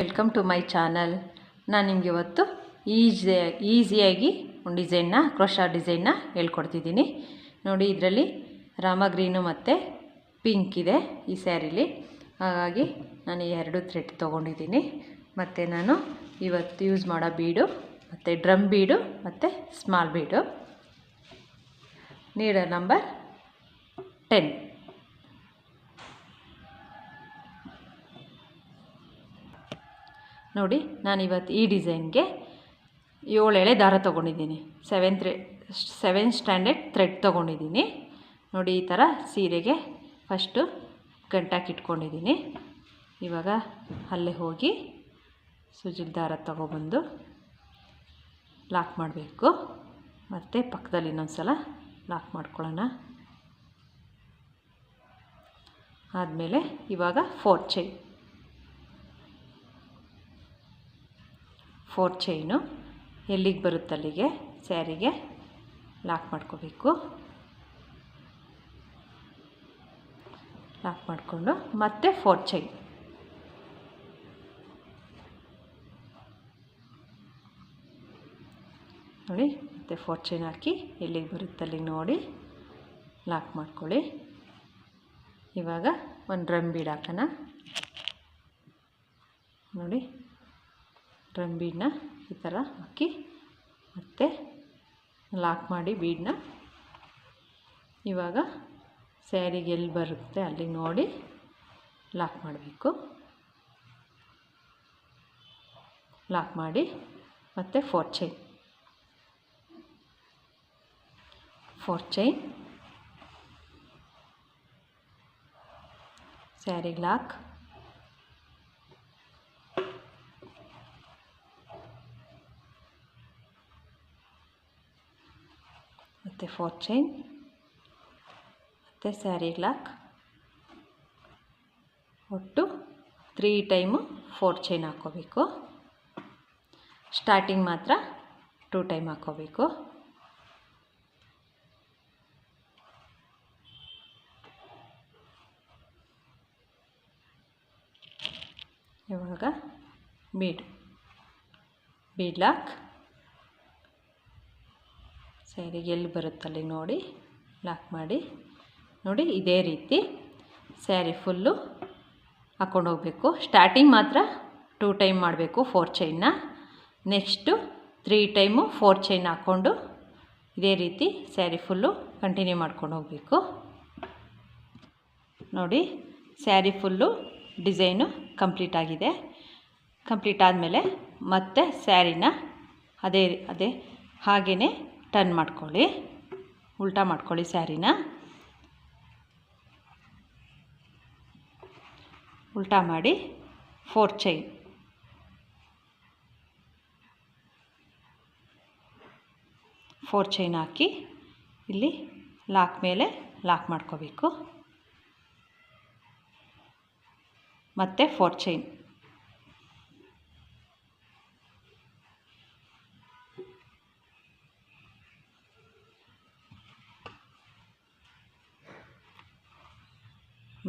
Welcome to my channel. ನಾನು ನಿಮಗೆ ಇವತ್ತು ಈಸಿ ಈಸಿಯಾಗಿ ಒಂದು ಡಿಸೈನ್ನ ಕ್ರೋಶಾ ಡಿಸೈನ್ನ ಹೇಳ್ಕೊಡ್ತಿದ್ದೀನಿ. ನೋಡಿ, ಇದರಲ್ಲಿ ರಾಮ ಗ್ರೀನು ಮತ್ತು ಪಿಂಕ್ ಇದೆ ಈ ಸ್ಯಾರಿಲಿ. ಹಾಗಾಗಿ ನಾನು ಎರಡು ಥ್ರೆಡ್ ತೊಗೊಂಡಿದ್ದೀನಿ. ಮತ್ತು ನಾನು ಇವತ್ತು ಯೂಸ್ ಮಾಡೋ ಬೀಡು, ಮತ್ತು ಡ್ರಮ್ ಬೀಡು, ಮತ್ತು ಸ್ಮಾಲ್ ಬೀಡು. ನೀಡ ನಂಬರ್ ಟೆನ್. ನೋಡಿ ನಾನು ಇವತ್ತು ಈ ಡಿಸೈನ್ಗೆ ಏಳು ಎಳೆ ದಾರ ತೊಗೊಂಡಿದ್ದೀನಿ. Seven thread seven standard thread ತೊಗೊಂಡಿದ್ದೀನಿ. ನೋಡಿ, ಈ ಥರ ಸೀರೆಗೆ ಫಸ್ಟು ಗಂಟಾಕಿಟ್ಕೊಂಡಿದ್ದೀನಿ ಇವಾಗ ಅಲ್ಲೇ ಹೋಗಿ ಸುಜಿಲ್ ದಾರ ತೊಗೊಬಂದು ಲಾಕ್ ಮಾಡಬೇಕು. ಮತ್ತು ಪಕ್ಕದಲ್ಲಿ ಇನ್ನೊಂದು ಸಲ ಲಾಕ್ ಮಾಡ್ಕೊಳ್ಳೋಣ. ಆದಮೇಲೆ ಇವಾಗ ಫೋರ್ ಚೈನ್ ಫೋರ್ ಚೈನು ಎಲ್ಲಿಗೆ ಬರುತ್ತೆ ಅಲ್ಲಿಗೆ? ಸ್ಯಾರಿಗೆ ಲಾಕ್ ಮಾಡ್ಕೋಬೇಕು. ಲಾಕ್ ಮಾಡಿಕೊಂಡು ಮತ್ತೆ ಫೋರ್ ಚೈನ್. ನೋಡಿ, ಮತ್ತೆ ಫೋರ್ ಚೈನ್ ಹಾಕಿ ಎಲ್ಲಿಗೆ ಬರುತ್ತೆ ಅಲ್ಲಿಗೆ ನೋಡಿ. ಲಾಕ್ ಮಾಡ್ಕೊಳ್ಳಿ. ಇವಾಗ ಒಂದು ಡ್ರಮ್ ಹಾಕೋಣ. ನೋಡಿ. ಡ್ರಮ್ ಈ ಥರ ಹಾಕಿ ಮತ್ತೆ ಲಾಕ್ ಮಾಡಿ ಬೀಡನ್ನ. ಇವಾಗ ಸ್ಯಾರಿಗೆ ಎಲ್ಲಿ ಬರುತ್ತೆ ಅಲ್ಲಿಗೆ ನೋಡಿ ಲಾಕ್ ಮಾಡಬೇಕು. ಲಾಕ್ ಮಾಡಿ ಮತ್ತು four chain. Four chain. ಸ್ಯಾರಿಗೆ lock. ಮತ್ತು ಫೋರ್ ಚೈನ್ ಮತ್ತು ಸ್ಯಾರಿ ಲಾಕ್ ಒಟ್ಟು ತ್ರೀ ಟೈಮು ಫೋರ್ ಚೈನ್ ಹಾಕ್ಕೋಬೇಕು. ಸ್ಟಾರ್ಟಿಂಗ್ ಮಾತ್ರ ಟೂ ಟೈಮ್ ಹಾಕ್ಕೋಬೇಕು. ಇವಾಗ ಬೀಡ್ ಬೀಡ್ ಲಾಕ್ ಸ್ಯಾರಿಗೆ ಎಲ್ಲಿ ಬರುತ್ತಲ್ಲಿ ನೋಡಿ, ಲಾಕ್ ಮಾಡಿ. ನೋಡಿ, ಇದೇ ರೀತಿ ಸ್ಯಾರಿ ಫುಲ್ಲು ಹೋಗಬೇಕು. ಸ್ಟಾರ್ಟಿಂಗ್ ಮಾತ್ರ ಟೂ ಟೈಮ್ ಮಾಡಬೇಕು four ಚೈನ್ನ next three time four chain ಹಾಕ್ಕೊಂಡು ಇದೇ ರೀತಿ ಸ್ಯಾರಿ ಫುಲ್ಲು ಕಂಟಿನ್ಯೂ ಮಾಡ್ಕೊಂಡು ಹೋಗಬೇಕು. ನೋಡಿ, ಸ್ಯಾರಿ ಫುಲ್ಲು ಡಿಸೈನು ಕಂಪ್ಲೀಟ್ ಆಗಿದೆ. ಕಂಪ್ಲೀಟ್ ಆದಮೇಲೆ ಮತ್ತೆ ಸ್ಯಾರಿನ ಅದೇ ಅದೇ ಹಾಗೇ ಟರ್ನ್ ಮಾಡ್ಕೊಳ್ಳಿ. ಉಲ್ಟಾ ಮಾಡ್ಕೊಳ್ಳಿ ಸ್ಯಾರಿನ. ಉಲ್ಟಾ ಮಾಡಿ ಫೋರ್ ಚೈನ್. ಫೋರ್ ಚೈನ್ ಹಾಕಿ ಇಲ್ಲಿ ಲಾಕ್ ಮೇಲೆ ಲಾಕ್ ಮಾಡ್ಕೋಬೇಕು. ಮತ್ತು ಫೋರ್ ಚೈನ್.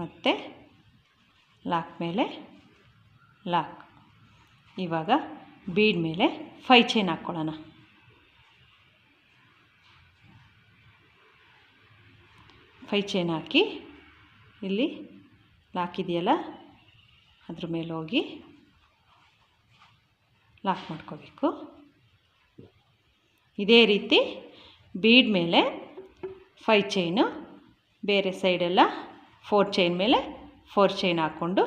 ಮತ್ತು ಲಾಕ್ ಮೇಲೆ ಲಾಕ್. ಇವಾಗ ಬೀಡ್ ಮೇಲೆ ಫೈ ಚೈನ್ ಹಾಕ್ಕೊಳ್ಳೋಣ. ಫೈ ಚೈನ್ ಹಾಕಿ ಇಲ್ಲಿ ಲಾಕ್ ಇದೆಯಲ್ಲ? ಅದ್ರ ಮೇಲೆ ಹೋಗಿ ಲಾಕ್ ಮಾಡ್ಕೋಬೇಕು. ಇದೇ ರೀತಿ ಬೀಡ್ ಮೇಲೆ ಫೈ ಚೈನು ಬೇರೆ ಸೈಡೆಲ್ಲ ಫೋರ್ ಚೈನ್ ಮೇಲೆ ಫೋರ್ ಚೈನ್ ಹಾಕ್ಕೊಂಡು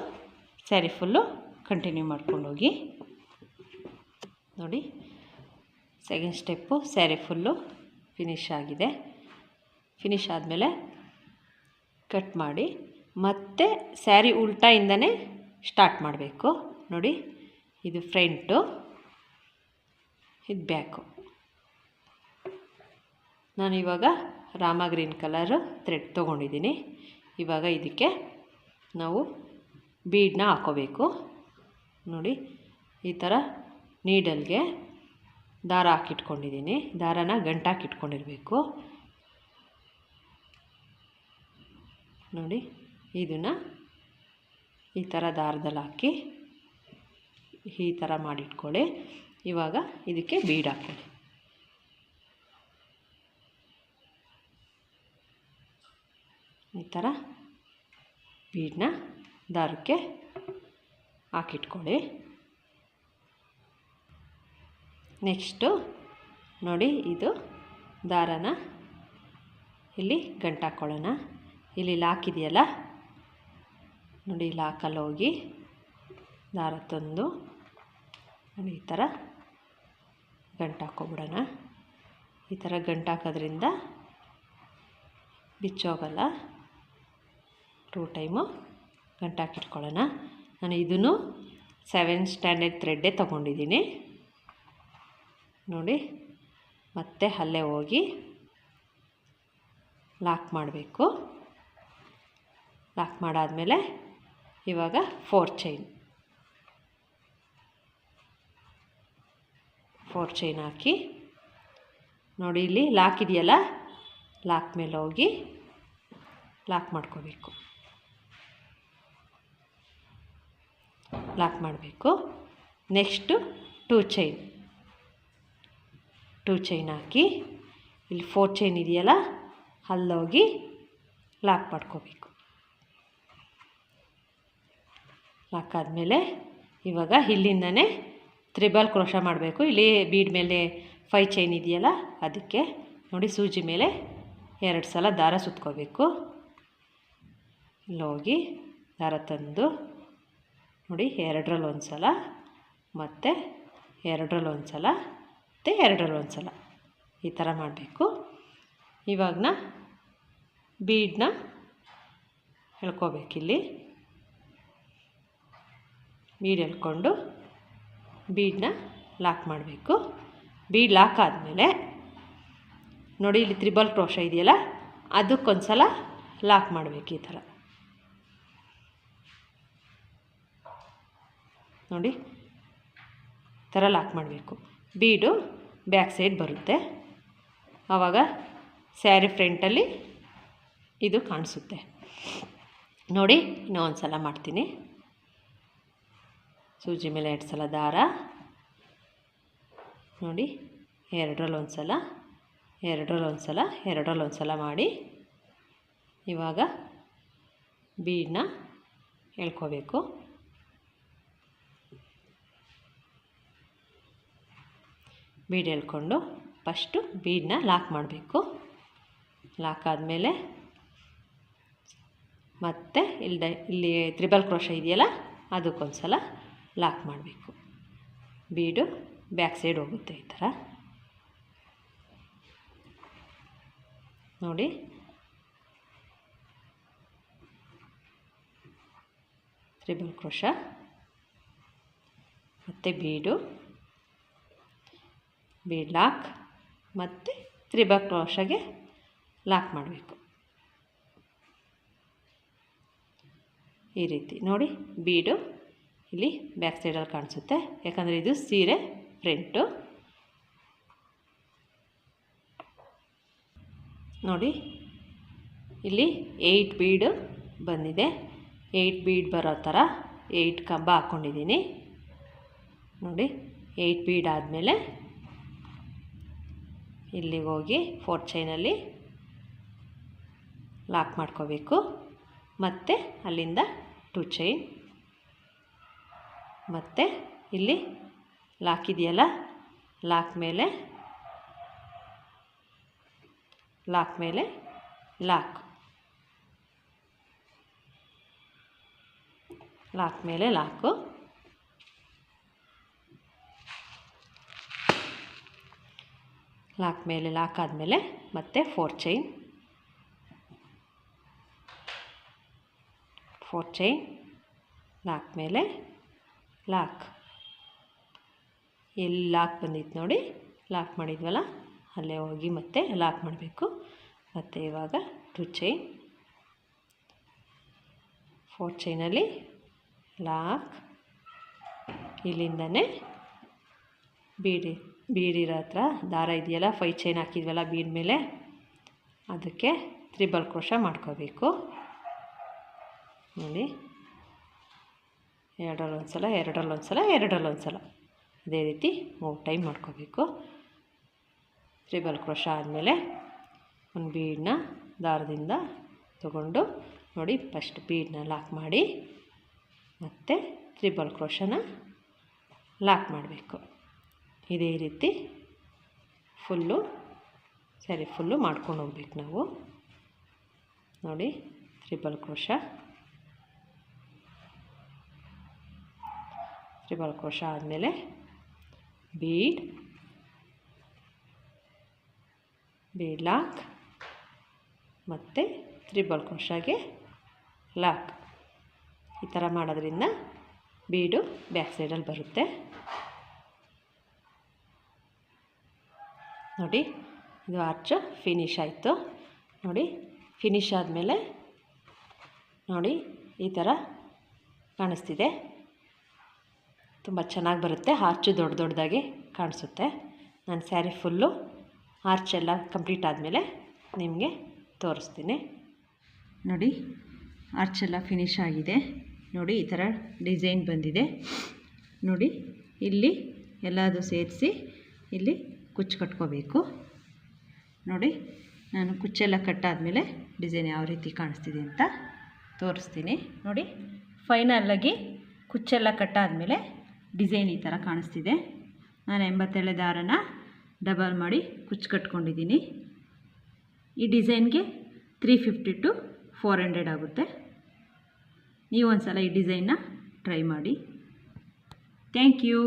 ಸ್ಯಾರಿ ಫುಲ್ಲು ಕಂಟಿನ್ಯೂ ಮಾಡ್ಕೊಂಡು ಹೋಗಿ. ನೋಡಿ ಸೆಕೆಂಡ್ ಸ್ಟೆಪ್ಪು ಸ್ಯಾರಿ ಫುಲ್ಲು ಫಿನಿಶ್ ಆಗಿದೆ. ಫಿನಿಶ್ ಆದಮೇಲೆ ಕಟ್ ಮಾಡಿ, ಮತ್ತೆ ಸ್ಯಾರಿ ಉಲ್ಟಾಯಿಂದನೇ ಸ್ಟಾರ್ಟ್ ಮಾಡಬೇಕು. ನೋಡಿ, ಇದು ಫ್ರಂಟು ಇದು ಬ್ಯಾಕು ನಾನು ಇವಾಗ ರಾಮ ಗ್ರೀನ್ ಕಲರು ಥ್ರೆಡ್ ತೊಗೊಂಡಿದ್ದೀನಿ. ಇವಾಗ ಇದಕ್ಕೆ ನಾವು ಬೀಡನ್ನ ಹಾಕೋಬೇಕು. ನೋಡಿ, ಈ ಥರ ನೀಡಲ್ಗೆ ದಾರ ಹಾಕಿಟ್ಕೊಂಡಿದ್ದೀನಿ. ದಾರನ ಗಂಟಾಕಿಟ್ಕೊಂಡಿರಬೇಕು ನೋಡಿ, ಇದನ್ನು ಈ ಥರ ದಾರದಲ್ಲಿ ಹಾಕಿ ಈ ಥರ ಮಾಡಿಟ್ಕೊಳ್ಳಿ. ಇವಾಗ ಇದಕ್ಕೆ ಬೀಡ್ ಹಾಕ್ಕೊಳ್ಳಿ ಈ ಥರ ಬೀಡನ್ನ ದಾರಕ್ಕೆ ಹಾಕಿಟ್ಕೊಳ್ಳಿ. ನೆಕ್ಸ್ಟು ನೋಡಿ ಇದು ದಾರನ ಇಲ್ಲಿ ಗಂಟು ಹಾಕ್ಕೊಳ್ಳೋಣ ಇಲ್ಲಿ ಲಾಕ್ ಇದೆಯಲ್ಲ? ನೋಡಿ ಲಾಕಲ್ಲಿ ಹೋಗಿ ದಾರ ತಂದು ನೋಡಿ ಈ ಥರ ಗಂಟು ಹಾಕ್ಕೊಬಿಡೋಣ. ಈ ಥರ ಗಂಟು ಹಾಕೋದ್ರಿಂದ ಬಿಚ್ಚೋಗಲ್ಲ. ಟೂ ಟೈಮು ಗಂಟು ಹಾಕಿಟ್ಕೊಳ್ಳೋಣ ನಾನು ಇದನ್ನು ಸೆವೆನ್ ಸ್ಟ್ಯಾಂಡರ್ಡ್ ಥ್ರೆಡ್ಡೇ ತೊಗೊಂಡಿದ್ದೀನಿ. ನೋಡಿ, ಮತ್ತೆ ಅಲ್ಲೇ ಹೋಗಿ ಲಾಕ್ ಮಾಡಬೇಕು. ಲಾಕ್ ಮಾಡಾದಮೇಲೆ ಇವಾಗ ಫೋರ್ ಚೈನ್. ಫೋರ್ ಚೈನ್ ಹಾಕಿ, ನೋಡಿ ಇಲ್ಲಿ ಲಾಕ್ ಇದೆಯಲ್ಲ, ಲಾಕ್ ಮೇಲೆ ಹೋಗಿ ಲಾಕ್ ಮಾಡ್ಕೋಬೇಕು. ಲಾಕ್ ಮಾಡಬೇಕು. Next two chain. Two chain ಹಾಕಿ. ಇಲ್ಲಿ ಫೋರ್ ಚೈನ್ ಇದೆಯಲ್ಲ, ಅಲ್ಲೋಗಿ ಲಾಕ್ ಮಾಡ್ಕೋಬೇಕು. ಲಾಕ್ ಆದಮೇಲೆ ಇವಾಗ ಇಲ್ಲಿಂದನೇ ತ್ರಿಬಲ್ ಕ್ರೋಶ ಮಾಡಬೇಕು. ಇಲ್ಲಿ ಬೀಡ್ ಮೇಲೆ ಫೈ ಚೈನ್ ಇದೆಯಲ್ಲ, ಅದಕ್ಕೆ ನೋಡಿ ಸೂಜಿ ಮೇಲೆ ಎರಡು ಸಲ ದಾರ ಸುತ್ಕೋಬೇಕು. ಇಲ್ಲೋಗಿ ದಾರ ತಂದು ನೋಡಿ ಎರಡರಲ್ಲಿ ಒಂದು ಸಲ ಮತ್ತು ಎರಡರಲ್ಲಿ ಒಂದು ಸಲ ಮತ್ತು ಎರಡರಲ್ಲಿ ಒಂದು ಸಲ ಈ ಥರ ಮಾಡಬೇಕು. ಇವಾಗನ ಬೀಡನ್ನ ಇಲ್ಲಿ. ಬೀಡ್ ಎಳ್ಕೊಂಡು ಬೀಡನ್ನ ಲಾಕ್ ಮಾಡಬೇಕು. ಬೀಡ್ ಲಾಕ್ ಆದಮೇಲೆ ನೋಡಿ, ಇಲ್ಲಿ ತ್ರಿಬಲ್ ಕ್ರೋಶ ಇದೆಯಲ್ಲ ಅದಕ್ಕೊಂದು ಸಲ ಲಾಕ್ ಮಾಡಬೇಕು ಈ ಥರ. ನೋಡಿ. ಥರ ಲಾಕ್ ಮಾಡಬೇಕು. ಬೀಡು ಬ್ಯಾಕ್ ಸೈಡ್ ಬರುತ್ತೆ. ಆವಾಗ ಸ್ಯಾರಿ ಫ್ರಂಟಲ್ಲಿ ಇದು ಕಾಣಿಸುತ್ತೆ. ನೋಡಿ, ಇನ್ನೂ ಒಂದು ಸಲ ಮಾಡ್ತೀನಿ. ಸೂಜಿ ಮೇಲೆ ಎರಡು ಸಲ ದಾರ. ನೋಡಿ ಎರಡರಲ್ಲಿ ಒಂದು ಸಲ ಎರಡರಲ್ಲಿ ಒಂದು ಸಲ ಎರಡರಲ್ಲಿ ಒಂದು ಸಲ ಮಾಡಿ. ಇವಾಗ ಬೀಡನ್ನ ಎಳ್ಕೋಬೇಕು. ಬೀಡ್ ಎಳ್ಕೊಂಡು ಫಸ್ಟು ಬೀಡನ್ನ ಲಾಕ್ ಮಾಡಬೇಕು. ಲಾಕ್ ಆದಮೇಲೆ ಮತ್ತೆ ಇಲ್ಲಿ ಇಲ್ಲಿ ತ್ರಿಬಲ್ ಕ್ರೋಶ ಇದೆಯಲ್ಲ ಅದಕ್ಕೊಂದು ಸಲ ಲಾಕ್ ಮಾಡಬೇಕು. ಬೀಡು ಬ್ಯಾಕ್ ಸೈಡ್ ಹೋಗುತ್ತೆ ಈ ಥರ. ನೋಡಿ. ತ್ರಿಬಲ್ ಕ್ರೋಶ, ಮತ್ತು ಬೀಡು. ಬೀಡ್ ಲಾಕ್ ಮತ್ತು ತ್ರಿಬಾ ಕ್ರೋಶಗೆ ಲಾಕ್ ಮಾಡಬೇಕು. ಈ ರೀತಿ ನೋಡಿ ಬೀಡು ಇಲ್ಲಿ ಬ್ಯಾಕ್ ಸೈಡಲ್ಲಿ ಕಾಣಿಸುತ್ತೆ. ಯಾಕಂದರೆ ಇದು ಸೀರೆ ಫ್ರಂಟು ನೋಡಿ ಇಲ್ಲಿ ಏಯ್ಟ್ ಬೀಡು ಬಂದಿದೆ. ಏಯ್ಟ್ ಬೀಡ್ ಬರೋ ಥರ ಏಯ್ಟ್ ಕಂಬ ಹಾಕ್ಕೊಂಡಿದ್ದೀನಿ ನೋಡಿ ಏಯ್ಟ್ ಬೀಡ್ ಆದಮೇಲೆ ಇಲ್ಲಿಗೆ ಹೋಗಿ ಫೋರ್ತ್ ಚೈನಲ್ಲಿ ಲಾಕ್ ಮಾಡ್ಕೋಬೇಕು. ಮತ್ತು ಅಲ್ಲಿಂದ ಟು ಚೈನ್ ಮತ್ತು ಇಲ್ಲಿ ಲಾಕ್ ಇದೆಯಲ್ಲ? ಲಾಕ್ ಮೇಲೆ ಲಾಕ್ ಮೇಲೆ ಲಾಕ್ ಲಾಕ್ ಮೇಲೆ ಲಾಕು ಲಾಕ್ ಮೇಲೆ ಲಾಕ್ ಆದಮೇಲೆ ಮತ್ತೆ four chain four chain lock ಮೇಲೆ ಲಾಕ್. ಎಲ್ಲಿ ಲಾಕ್ ಬಂದಿತ್ತು ನೋಡಿ, ಲಾಕ್ ಮಾಡಿದ್ವಲ್ಲ, ಅಲ್ಲೇ ಹೋಗಿ ಮತ್ತೆ ಲಾಕ್ ಮಾಡಬೇಕು. ಮತ್ತು ಇವಾಗ ಟು ಚೈನ್ ಫೋರ್ ಚೈನಲ್ಲಿ ಲಾಕ್. ಇಲ್ಲಿಂದನೇ ಬೀಡಿ. ಬೀಡಿರೋ ಹತ್ರ, ದಾರ ಇದೆಯಲ್ಲ, ಫೈ ಚೈನ್ ಹಾಕಿದ್ವಲ್ಲ ಬೀಡ್ ಮೇಲೆ, ಅದಕ್ಕೆ ತ್ರಿಬಲ್ ಕ್ರೋಶ ಮಾಡ್ಕೋಬೇಕು. ನೋಡಿ. ಎರಡರಲ್ಲೊಂದು ಸಲ ಎರಡರಲ್ಲೊಂದು ಸಲ ಎರಡರಲ್ಲೊಂದು ಸಲ ಅದೇ ರೀತಿ ಮೂರು ಟೈಮ್ ಮಾಡ್ಕೋಬೇಕು. ತ್ರಿಬಲ್ ಕ್ರೋಶ ಆದಮೇಲೆ ಒಂದು ಬೀಡನ್ನ ದಾರದಿಂದ ತಗೊಂಡು ನೋಡಿ ಫಸ್ಟ್ ಬೀಡನ್ನ ಲಾಕ್ ಮಾಡಿ ಮತ್ತು ತ್ರಿಬಲ್ ಕ್ರೋಶನ ಲಾಕ್ ಮಾಡಬೇಕು. ಇದೇ ರೀತಿ ಫುಲ್ಲು, ಸರಿ, ಫುಲ್ಲು ಮಾಡ್ಕೊಂಡು ಹೋಗ್ಬೇಕು ನಾವು. ನೋಡಿ, ತ್ರಿಬಲ್ ಕ್ರೋಶ. ತ್ರಿಬಲ್ ಕ್ರೋಶ ಆದಮೇಲೆ ಬೀಡ್ ಬೀಡ್ ಲಾಕ್, ಮತ್ತು ತ್ರಿಬಲ್ ಕ್ರೋಶಾಗೆ ಲಾಕ್. ಈ ಥರ ಮಾಡೋದ್ರಿಂದ ಬೀಡು ಬ್ಯಾಕ್ ಸೈಡಲ್ಲಿ ಬರುತ್ತೆ. ನೋಡಿ, ಇದು ಆರ್ಚ್ ಫಿನಿಶ್ ಆಯಿತು. ನೋಡಿ ಫಿನಿಶ್ ಆದಮೇಲೆ ನೋಡಿ, ಈ ಥರ ಕಾಣಿಸ್ತಿದೆ. ತುಂಬ ಚೆನ್ನಾಗಿ ಬರುತ್ತೆ ಆರ್ಚು ದೊಡ್ಡ ದೊಡ್ಡದಾಗಿ ಕಾಣಿಸುತ್ತೆ. ನಾನು ಸ್ಯಾರಿ ಫುಲ್ಲು ಆರ್ಚ್ ಎಲ್ಲ ಕಂಪ್ಲೀಟ್ ಆದಮೇಲೆ ನಿಮಗೆ ತೋರಿಸ್ತೀನಿ. ನೋಡಿ ಆರ್ಚ್ ಎಲ್ಲ ಫಿನಿಶ್ ಆಗಿದೆ. ನೋಡಿ, ಈ ಥರ ಡಿಸೈನ್ ಬಂದಿದೆ. ನೋಡಿ, ಇಲ್ಲಿ ಎಲ್ಲದು ಸೇರಿಸಿ, ಇಲ್ಲಿ ಕುಚ್ಚು ಕಟ್ಕೋಬೇಕು. ನೋಡಿ, ನಾನು ಕುಚ್ಚೆಲ್ಲ ಕಟ್ಟಾದಮೇಲೆ ಡಿಸೈನ್ ಯಾವ ರೀತಿ ಕಾಣಿಸ್ತಿದೆ ಅಂತ ತೋರಿಸ್ತೀನಿ. ನೋಡಿ ಫೈನಲ್ಲಾಗಿ ಕುಚ್ಚೆಲ್ಲ ಕಟ್ಟಾದಮೇಲೆ ಡಿಸೈನ್ ಈ ಥರ ಕಾಣಿಸ್ತಿದೆ. ನಾನು ಎಂಬತ್ತೇಳೆ ದಾರನ ಡಬಲ್ ಮಾಡಿ ಕುಚ್ಚು ಕಟ್ಕೊಂಡಿದ್ದೀನಿ. ಈ ಡಿಸೈನ್ಗೆ three fifty to four hundred ಆಗುತ್ತೆ. ನೀವು ಒಂದು ಸಲ ಈ ಡಿಸೈನ್ನ ಟ್ರೈ ಮಾಡಿ. Thank you.